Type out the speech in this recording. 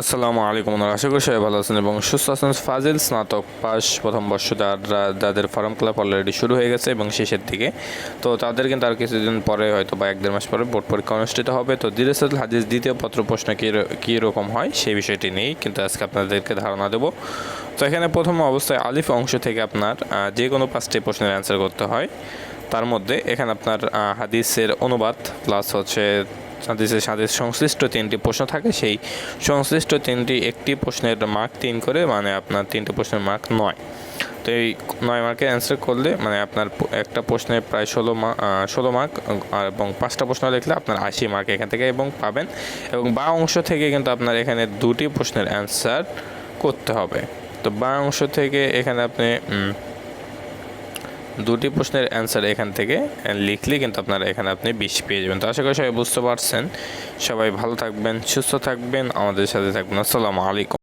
আসসালামু আলাইকুম আশা করি সবাই ভালো আছেন এবং সুস্থ আছেন। ফাজিল স্নাতক পাস প্রথম বর্ষ যাদের ফর্ম ক্লাব অলরেডি শুরু হয়ে গেছে এবং শেষের দিকে। তো তাদের কিন্তু আর কিছুদিন পরে হয়তো বা এক দেড় মাস পরে বোর্ড পরীক্ষা অনুষ্ঠিত হবে। তো দিরেসাল হাদিস দ্বিতীয় পত্র প্রশ্ন কী রকম হয় সেই বিষয়টি নেই কিন্তু আজকে আপনাদেরকে ধারণা দেবো। তো এখানে প্রথম অবস্থায় আলিফ অংশ থেকে আপনার যে কোনো পাঁচটি প্রশ্নের অ্যান্সার করতে হয়। তার মধ্যে এখানে আপনার হাদিসের অনুবাদ প্লাস হচ্ছে হাদিসের সাথে সংশ্লিষ্ট তিনটি প্রশ্ন থাকে, সেই সংশ্লিষ্ট তিনটি একটি প্রশ্নের মার্ক তিন করে মানে আপনার তিনটি প্রশ্নের মার্ক নয়। তো এই নয় মার্কের অ্যান্সার করলে মানে আপনার একটা প্রশ্নে প্রায় ষোলো মার্ক ষোলো মার্ক এবং পাঁচটা প্রশ্ন লিখলে আপনার আশি মার্ক এখান থেকে এবং পাবেন। এবং বা অংশ থেকে কিন্তু আপনার এখানে দুটি প্রশ্নের অ্যান্সার করতে হবে। তো বা অংশ থেকে এখানে আপনি দুটি প্রশ্নের অ্যান্সার এখান থেকে লিখলে কিন্তু আপনারা এখানে আপনি বিশ পেয়ে যাবেন। তো আশা করি সবাই বুঝতে পারছেন। সবাই ভালো থাকবেন, সুস্থ থাকবেন। আমাদের সাথে থাকবেন। আসসালামু আলাইকুম।